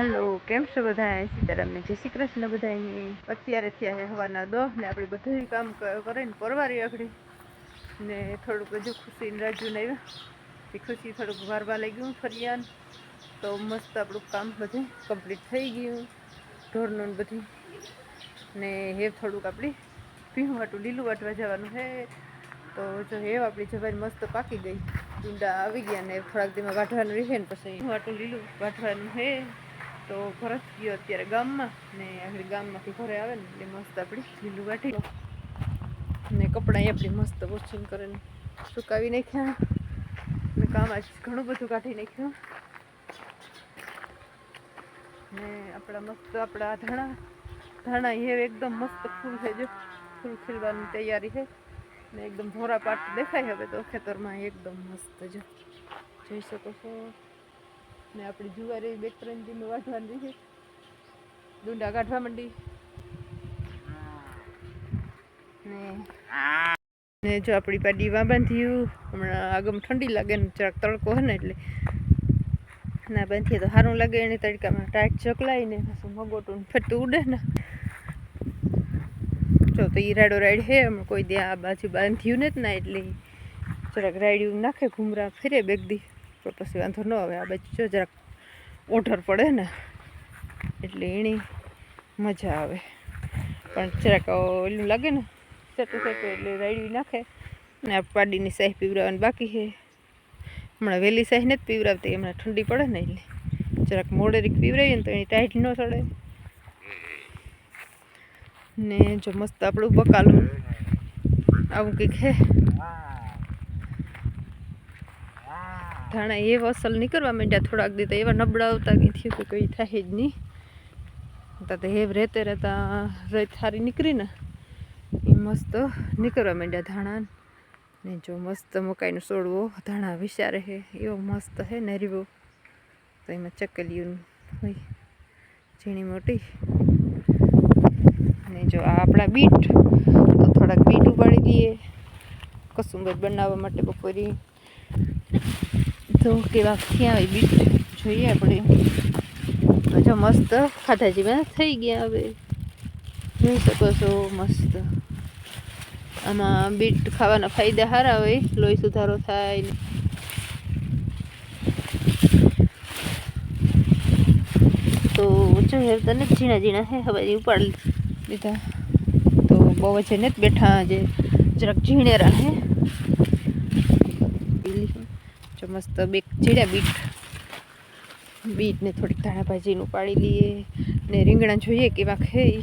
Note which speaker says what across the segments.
Speaker 1: હાલો, કેમ છો બધા? સીતારામને જય શ્રી કૃષ્ણ બધા અત્યારે થયા છે હવાના દો ને આપણે બધું કામ કરે કરીને પરવારી આગળ ને થોડુંક હજુ ખુશી રાજુને આવ્યા. એ ખુશી થોડુંક વારવા લાગ્યું ફરિયાન. તો મસ્ત આપણું કામ બધું કમ્પ્લીટ થઈ ગયું. ઢોરનું ને બધું ને હે થોડુંક આપણી પીવું વાટું, લીલું વાટવા જવાનું છે તો જો હેવ આપણી જવાની મસ્ત પાકી ગઈ. ડુંડા આવી ગયા ને થોડાક દીમાં વાટવાનું રહે ને પછી. વાટું, લીલું વાટવાનું છે તો ભરત ગયો અત્યારે ગામમાં. ને આગળ ગામમાંથી ઘરે આવે ને એટલે મસ્ત આપણી લીલું વાટી ને કપડાં આપણી મસ્ત વોશિંગ કરીને સુકાવી નાખ્યા. ને કામ આજ ઘણું બધું કાઢી નાખ્યું. ને આપણા મસ્ત આપણા ધાણા ધાણા એ એકદમ મસ્ત ફૂલ છે જો. ફૂલ ખીલવાની તૈયારી છે. ને એકદમ ભોરા પાટ દેખાય હવે તો ખેતરમાં એકદમ મસ્ત જો. જોઈ શકો છો? ને આપણી જુવારી બે ત્રણ દિન વાઢવાની છે. ડુંડા કાઢવા માંડી. ને ને જો આપણી પાડી વા બાંધ્યું, હમણાં આગમ ઠંડી લાગે ને જરાક તડકો હે ને એટલે. ના, બાંધીએ તો સારું લાગે એને તડકામાં. ટાઈટ ચકલાઈને પાછું મગોટું ફરતું ઉડે ને. જો તો ઈરાડો રાડો રાઈડ હે, હમણાં કોઈ દે આ બાજુ બાંધ્યું ને ના એટલે જરાક રાડ્યું નાખે, ઘૂમરા ફેરે બેગ દી. તો પછી વાંધો ન આવે. આ બાજુ જો જરાક ઓઢર પડે ને, એટલે એની મજા આવે. પણ જરાક ઓલું લાગે ને, સેટું સેટું એટલે રેડી નાખે. ને આ પાડીની સાહી પીવડાવવાની બાકી છે. હમણાં વહેલી સાહી નથી પીવડાવતી, હમણાં ઠંડી પડે ને એટલે. જરાક મોડેરીક પીવડાવીએ ને તો એની ટાઈટ ન ચડે ને જો મસ્ત આપણું બકાલું આવું કંઈક હે ધાણા એવા અસલ નીકળવા માંડ્યા થોડાક દી તો એવા નબળાવતા કંઈ થયું કે કંઈ થાય જ નહીં. તા તો હેવ રહેતે રહેતા રેત સારી નીકળીને એ મસ્ત નીકળવા માંડ્યા ધાણા ને જો મસ્ત મકાઈનો સોડવો, ધાણા વિચારે રહે એવો મસ્ત હે નરીવો તો એમાં ચકલિયું હોય, ઝીણી મોટી. અને જો આ આપણા બીટ, તો થોડાક બીટ ઉપાડી દઈએ. કસુંબર બનાવવા માટે બપોરી તો કેવા ક્યાં હોય બીટ જોઈએ આપણે. જો મસ્ત ખાધાજીમાં થઈ ગયા હવે. જોઈ શકો છો મસ્ત. આમાં બીટ ખાવાના ફાયદા સારા હોય, લોહી સુધારો થાય ને. તો જો હેર તને ઝીણા ઝીણા હે હવે ઉપાડ લીધા. તો બહુ જ ને બેઠા જે જરાક ઝીણેરા હે મસ્ત બે ચીડ્યા બીટ. બીટને થોડીક ધાણા ભાજીનું પાડી લઈએ ને રીંગણા જોઈએ કેવા ખાઈ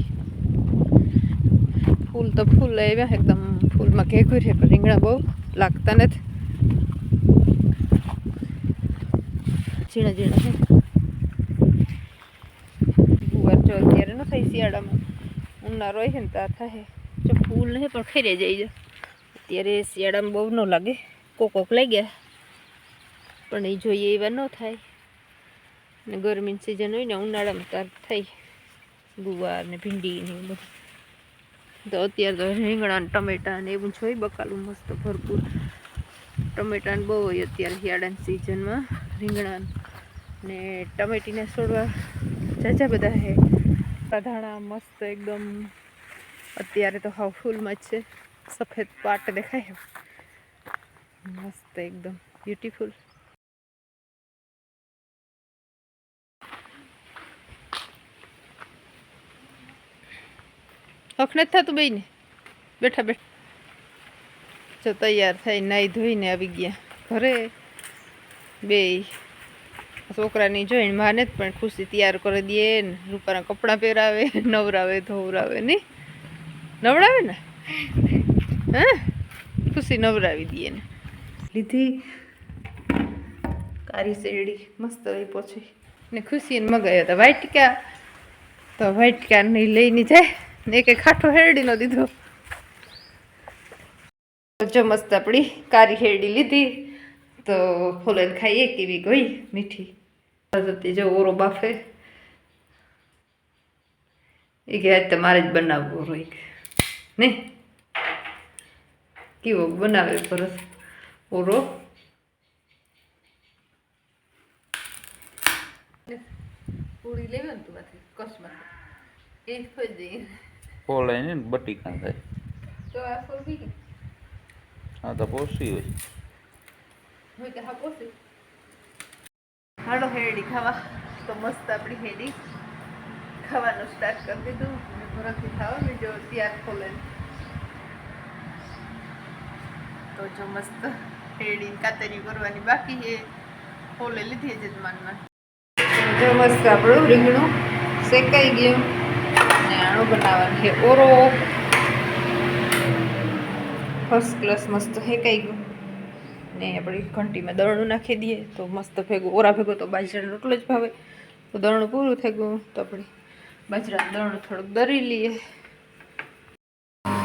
Speaker 1: ફૂલ તો ફૂલ આવ્યા એકદમ ફૂલમાં ઘેઘુર છે, પણ રીંગણા બહુ લાગતા નથી. ઝીણા ઝીણા છે. અત્યારે ન થાય શિયાળામાં. ઉનાળો હોય છે ને ત્યાં થાય. જો ફૂલ નહીં પણ ખેરે જાય છે. અત્યારે શિયાળામાં બહુ ન લાગે. કોક કોક લાગ્યા. પણ એ જોઈએ એવા ન થાય. ને ગરમીની સિઝન હોય ને ઉનાળામાં તાર થાય ગુવાર ને ભીંડી ને બધું. તો અત્યારે તો રીંગણા ને ટમેટા ને એવું જોઈ બકાલું મસ્ત ભરપૂર. ટમેટા ને બહુ હોય અત્યારે શિયાળાની સિઝનમાં રીંગણા ને. ટમેટીને છોડવા જાજા બધા છે ધાણા મસ્ત એકદમ. અત્યારે તો હાવ ફૂલમાં જ છે. સફેદ પાટ દેખાય મસ્ત એકદમ બ્યુટીફુલ હક નથી થતું બેયને. બેઠા બેઠા. જો તૈયાર થઈ નાહી ધોઈને આવી ગયા. ઘરે બે છોકરાની જોઈને માને જ પણ ખુશી તૈયાર કરી દે ને. રૂપાના કપડાં પહેરાવે, નવરાવે, ધોવરાવે નહીં નવડાવે ને? હા? ખુશી નવરાવી દે ને લીધી કારી શેરડી, મસ્ત રહી પછી ને ખુશીને મગાવ્યા હતા વાઇટકા તો નહીં લઈને જાય. ને કે ખાટો હેરડીનો દીધો. જો મસ્ત આપણી કારી હેરડી લીધી, તો ફોલન ખાઈએ કેવી ગઈ મીઠી. જો ઓરો બાફે. એ કે આજ તમારે જ બનાવવો હોય ને? કેવો બનાવે પરસ ઓરો? પૂરી લેવી ને તું માંથી એ ખોઈ દઈએ.
Speaker 2: ફોલાય ને બટીકા થાય.
Speaker 1: આ
Speaker 2: તો પોસી હોય.
Speaker 1: હોય કે હાલો હેડી ખાવા. તો મસ્ત આપણી હેડી ખાવાનું સ્ટાર્ટ કરી દીધું. અને ભરતથી ખાવા જો ત્યાર ખોલે તો જો મસ્ત હેડી કાતરી કરવાની બાકી છે. ખોલે લીધી છે માનમાં જો મસ્ત આપણું રીંગણું શેકાઈ ગયું. આણું બનાવવાનું છે. ઓરો ફર્સ્ટ ક્લાસ મસ્ત હેકાઈ ગયું. ને આપણી ઘંટીમાં દરણું નાખી દઈએ તો મસ્ત ભેગું ઓરા ભેગો તો બાજરાનો રોટલો જ ભાવે. તો દરણું પૂરું થઈ ગયું. તો આપણે બાજરાનું દરણું થોડુંક દરી લઈએ.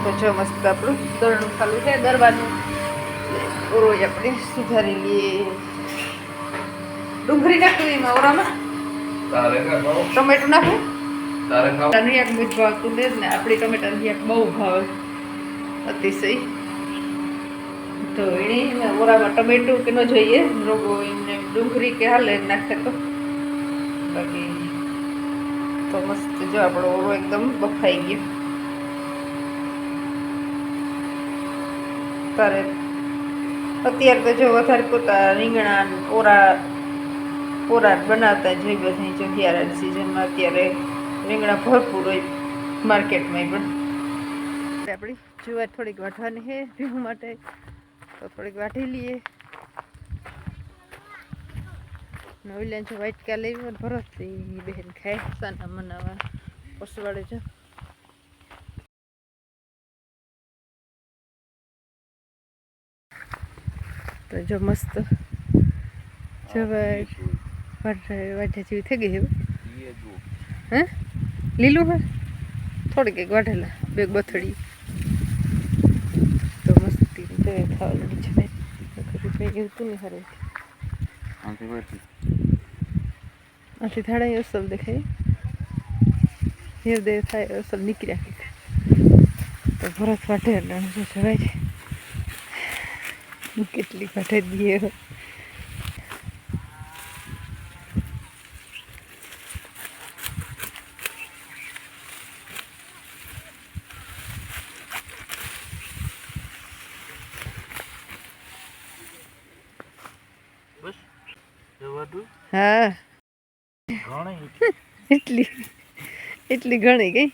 Speaker 1: તો જો મસ્ત આપણું દરણું ચાલુ છે દરવાનું. ઓરો આપણે સુધારી લઈએ. ડુંગળી નાખવી એમાં ઓરામાં. ટમેટું નાખું.
Speaker 2: તારે ખાવ?
Speaker 1: ટમેટાનું શાક ભાવતું ને ને, આપણી તમે શાક બહુ ભાવે. અતિશય. તો એને ઓરામાં ટમેટું કે ન જોઈએ, રોગો એમને ડુંગળી કે હાલે નાખે તો. બાકી તો મસ્ત જો આપણો ઓરો એકદમ બફાઈ ગયો. તારે અત્યારે તો જો વધારે પોતા રીંગણા ઓરા ઓરા બનાવતા જોઈ બધી જો હિયારા સિઝનમાં અત્યારે. રીંગણા ભરપૂર હોય માર્કેટમાં પણ. આપણી જુવાર થોડીક વાટવાની છે રીંગ માટે તો થોડીક વાટી લઈએ. નવીલાન જો વાટકા લેવી હોય ભરત બહેન ખાય સાના મનાવા. પસવાડે જો. તો જો મસ્ત જવાય. વાટા જેવી થઈ ગઈ હે હે? લીલું હે થોડીક એક વાઢેલા બે બથડી તો મસ્તી તો એ ખાવાનું છે ભાઈ તું નહીં હારે.
Speaker 2: આથી
Speaker 1: થાળા અસલ દેખાય. હૃદય થાય અસલ નીકળ્યા તો ભરત વાટે એટલે જવાય છે કેટલી વાટે દઈએ હા. એટલી એટલી ઘણી ગઈ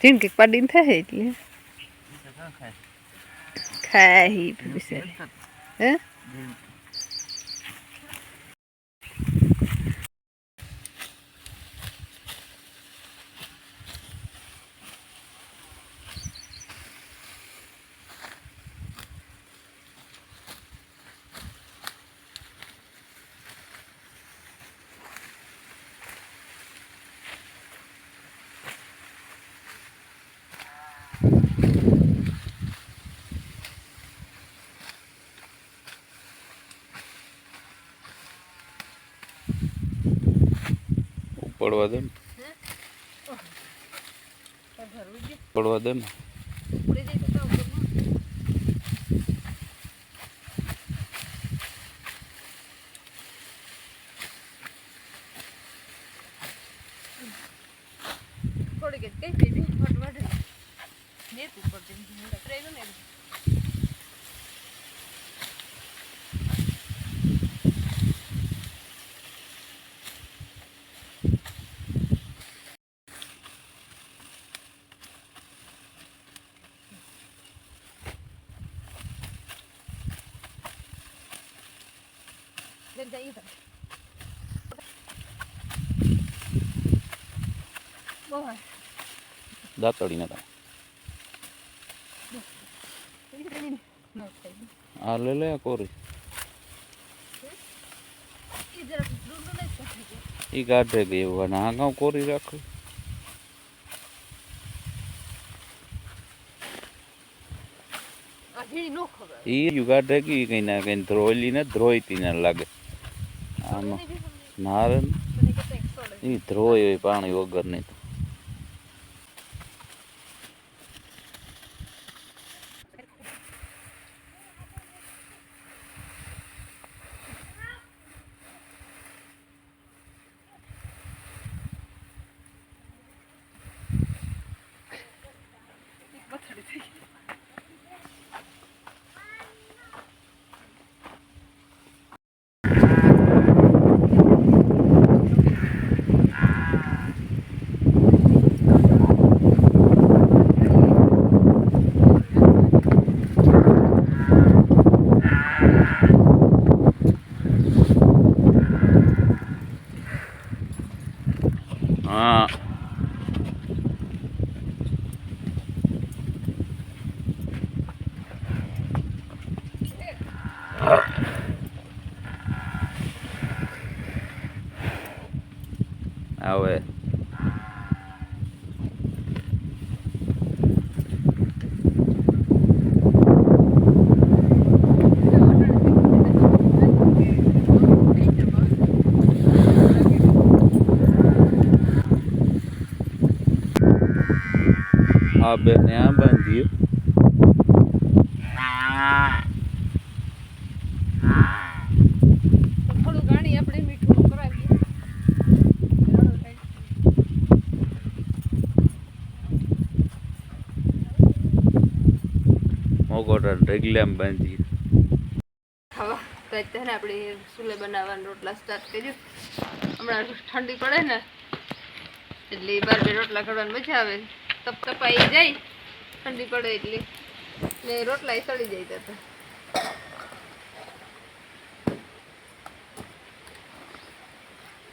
Speaker 1: જીણ કંઈક પાડીને થાય એટલે. ખાઈ બિચારી હે?
Speaker 2: પડવા દે પડવા દે ને
Speaker 1: થોડીક જ કઈ બેબી ફટ વાટે નેત ઉપર જેમ ટ્રેન ને Then જાય તો બહુ હા
Speaker 2: દાંતડી ના આ લે લે કોરી. ઈ કાઢે ગઈ એવું અને આ ગાઉં કોરી રાખું. એ યુ કાઢે ગઈ કઈ ના કઈ ધ્રોયલી ને ધ્રોયતી ને લાગે. આમાં નારે એ ધ્રોય હોય પાણી વગર નહીં આ બેને આ બાંધીએ
Speaker 1: તો થોડું ગાણી મીઠું કરાવીએ.
Speaker 2: મોગોટા ઢગલામ બાંધીએ.
Speaker 1: ખાવા તો અત્યારે આપણે સુલે બનાવવાનો રોટલા સ્ટાર્ટ કર્યું. હમણાં ઠંડી પડે ને એટલે બાર બે રોટલા કરવાની મજા આવે. તપ તપાઈ જાય, ઠંડી પડે એટલે. ને રોટલા સડી જાય તો.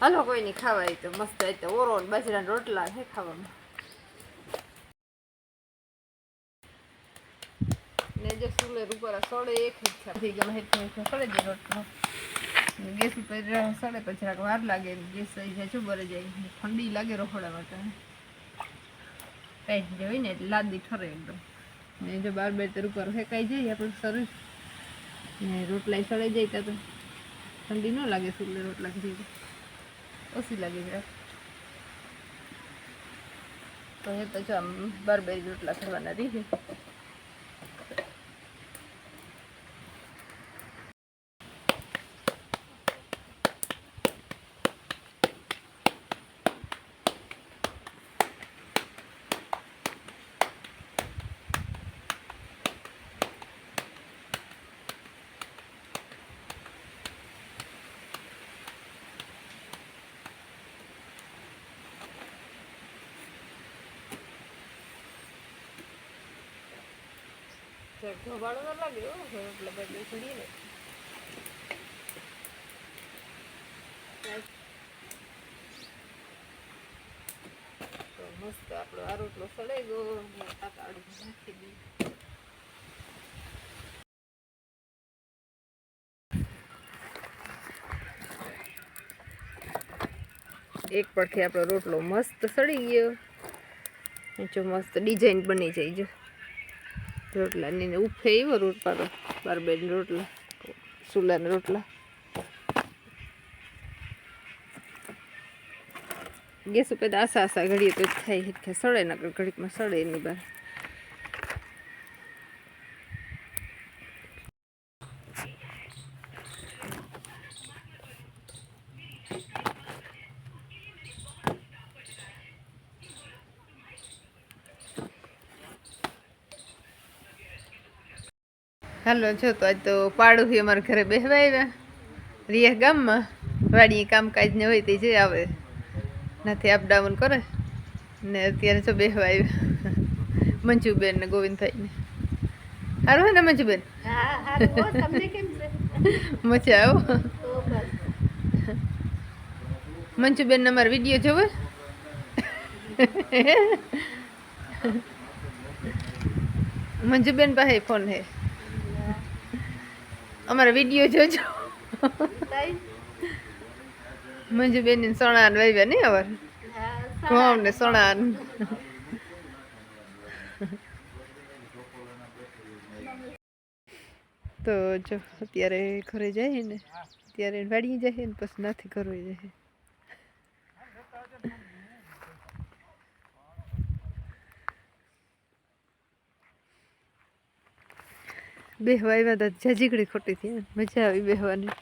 Speaker 1: હાલો કોઈ નહીં ખાવાય તો મસ્ત હોય તો ઓરો બાજરાના રોટલા છે ખાવામાં. ને જો સુલેર ઉપર સડે, એક જ છે હેઠ સડે જાય રોટલો. ગેસ ઉપર સડે પછી વાર લાગે, ગેસ થઈ જાય ચુબરે જાય, ઠંડી લાગે રખોડા માટે. જે હોય ને એટલે લાદી ઠરે એકદમ. ને જો બાર બે તર ઉપર ફેંકાઈ જાય આપણું શરીર. ને રોટલા સડાઈ જાય તો ઠંડી ન લાગે સુલે રોટલા ખાધી ઓછી લાગે જરાક તો એ તો જો, આમ બાર બે રોટલા કરવાના રહી. ધોવાળો ન લાગ્યો એટલે બદલે છોડીએ ને તો મસ્ત આપણો આ રોટલો સડાઈ ગયો એક પડખે આપણો રોટલો મસ્ત સડી ગયો. જો મસ્ત ડિઝાઇન બની જાય જો. રોટલાની ને ઉફે એવો બાર બેન રોટલા, સુલાના રોટલા. ગેસ ઉપર આશા આસા ઘડીએ તો થાય કે સડે નકર ઘડીકમાં સડે એની બાર હાલો જો તો આજ તો પાડું છે અમારા ઘરે બેસવા આવ્યા. રિયા ગામમાં. વાડી કામકાજ ને હોય તે જે આવે. નથી અપ ડાઉન કરે. ને અત્યારે જો બેસવા આવ્યા. મંજુબેન ને ગોવિંદભાઈને. સારું હે ને મંજુબેન? મજા આવો. મંજુબેન ને અમારો વીડિયો જોવે. મંજુબેન પાસે ફોન હે. અમારા વીડિયો જોજો. મંજુબેન ને સોણા ને વાવ્યા નહીં અવાર ઘઉં ને સોણા તો જો, અત્યારે ઘરે જાય ને, ત્યારે વાડીએ જાય ને, પછી નથી કરવી જાય. બેહવા આવ્યા હતા જજીકડી ખોટી થઈ મજા આવી બેહવાની.